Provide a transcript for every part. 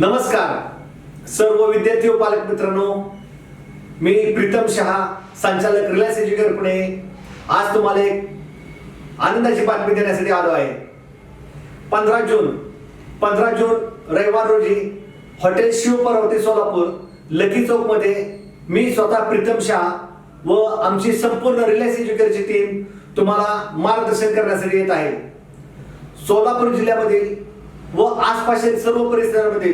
नमस्कार. सर्व विद्यार्थी व पालक मित्रांनो मी प्रीतम शहा संचालक रिलायन्स एज्युकेटर पुणे. आज तुम्हाला एक आनंदाची बातमी देण्यासाठी आलो आहे. पंधरा जून पंधरा जून रविवार रोजी हॉटेल शिवपार्वती सोलापूर लकी चौकमध्ये मी स्वतः प्रीतम शहा व आमची संपूर्ण रिलायन्स एज्युकेटरची टीम तुम्हाला मार्गदर्शन करण्यासाठी येत आहे. सोलापूर जिल्ह्यामधील व आसपासच्या सर्व परिसरामध्ये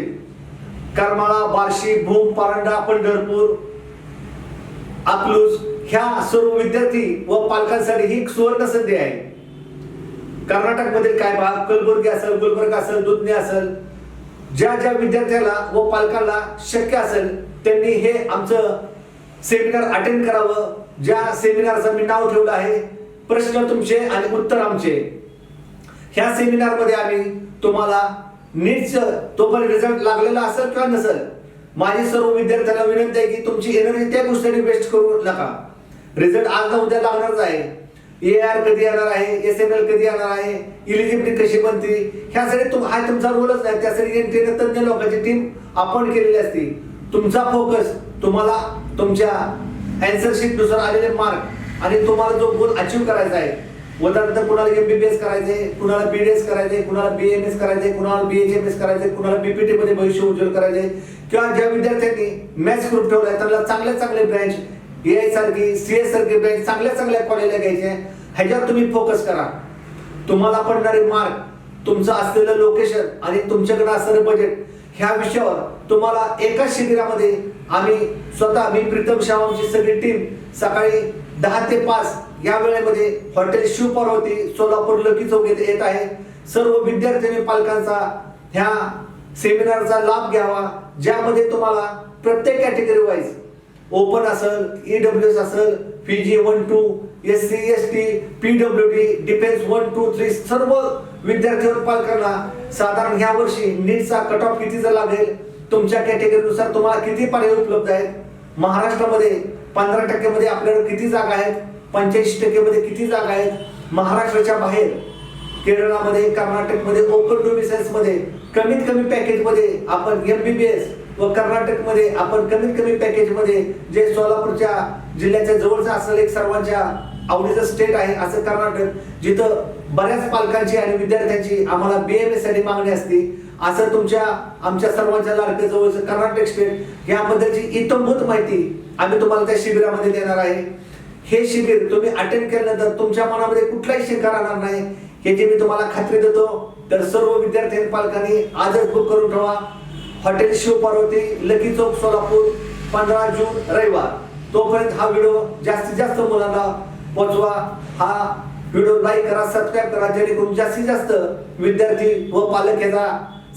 करमाळा बार्शी भूम पारंडा पंढरपूर अकलूज ह्या सर्व विद्यार्थी व पालकांसाठी ही एक सुवर्ण संधी आहे. कर्नाटक मधील काय भाग? कलबुर्गी असेल गुलबर्ग असेल दुधनी असेल ज्या ज्या विद्यार्थ्याला व पालकांना शक्य असेल त्यांनी हे आमचं सेमिनार अटेंड करावं. ज्या सेमिनारचं मी नाव ठेवलं आहे प्रश्न तुमचे आणि उत्तर आमचे. ह्या सेमिनारमध्ये आम्ही तुम्हाला नीटचं तोपर्यंत रिझल्ट लागलेला असेल किंवा नसेल? माझी सर्व विद्यार्थ्यांना विनंती आहे की तुमची एनर्जी त्या गोष्टीने वेस्ट करू नका. रिझल्ट आज ना उद्या लागणारच आहे. ए आर कधी येणार आहे? एस एम एल कधी येणार आहे? इलिजिबिलिटी कशी बनते? ह्यासाठी तुम हा तुमचा रोलच नाही. त्यासाठी NTA तज्ञ लोकांची टीम अपॉइंट केलेली असते. तुमचा फोकस तुम्हाला तुमच्या अँसरशीपनुसार आलेले मार्क आणि तुम्हाला जो गोल अचीव करायचा आहे त्यानंतर कुणाला एमबीबीएस करायचे कुणाला बीडीएस करायचे कुणाला बीएमएस करायचे कुणाला बीएचएमएस करायचे कुणाला बीपीटी मध्ये भविष्य उज्ज्वल करायचे किंवा ज्या विद्यार्थ्यांनी मॅथ्स ग्रुप ठेवलाय त्यांना चांगले चांगले ब्रँच एआय सारखी सीएस सारखी ब्रँच चांगल्या चांगल्या कॉलेजला घ्यायचे ह्याच्यावर तुम्ही फोकस करा. तुम्हाला पडणारे मार्क तुमचं असलेलं लोकेशन आणि तुमच्याकडे असणारं बजेट ह्या विषयावर तुम्हाला एकाच शिबिरामध्ये आम्ही स्वतः मी प्रीतम शाह सगळी टीम सकाळी दहा ते पाच या वेळेमध्ये हॉटेल शिवपार्वती सोलापूर लकी चौक येथे येत आहे. सर्व विद्यार्थी पालकांचा ह्या सेमिनारचा लाभ घ्यावा ज्यामध्ये तुम्हाला प्रत्येक कॅटेगरी वाईज ओपन असेल ईडब्ल्यू एस असेल P G one two S C S T P W D defence one two three सर्व विद्यार्थी पालकांना साधारण ह्या वर्षी नीटचा कट ऑफ कितीचा लागेल तुमच्या कॅटेगरीनुसार तुम्हाला किती पर्याय उपलब्ध आहेत? महाराष्ट्रामध्ये पंधरा टक्क्यामध्ये आपल्याकडे किती जागा आहेत? पंच्याऐंशी टक्केमध्ये किती जागा आहेत? महाराष्ट्राच्या बाहेर केरळामध्ये कर्नाटकमध्ये ओपन डोमिसाईल्समध्ये कमीत कमी पॅकेजमध्ये आपण एम बी बी एस व कर्नाटकमध्ये आपण कमीत कमी पॅकेजमध्ये जे सोलापूरच्या जिल्ह्याच्या जवळचं असलेलं एक सर्वांच्या आवडीचं स्टेट आहे असं कर्नाटक जिथं बऱ्याच पालकांची आणि विद्यार्थ्यांची आम्हाला बीएमएससाठी मागणी असते. असं तुमच्या आमच्या सर्वांच्या लाडक्या जवळचं कर्नाटक स्टेट याबद्दलची इतंभूत माहिती आम्ही तुम्हाला त्या शिबिरामध्ये देणार आहे. हे शिबिर तुम्ही अटेंड केल्यानंतर तुमच्या मनामध्ये कुठलाही शंका राहणार नाही. याची मी तुम्हाला खात्री देतो. तर सर्व विद्यार्थी आणि पालकांनी आजच बुक करून ठेवा. हॉटेल शिवपार्वती लकी चौक सोलापूर पंधरा जून रविवार. तोपर्यंत हा व्हिडिओ जास्तीत जास्त मुलांना पोचवा. हा व्हिडिओ लाईक करा सबस्क्राईब करा जेणेकरून जास्तीत जास्त विद्यार्थी व पालक याचा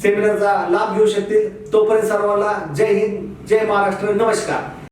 सेमिनारचा लाभ घेऊ शकतील. तोपर्यंत सर्वांना जय हिंद जय महाराष्ट्र. नमस्कार.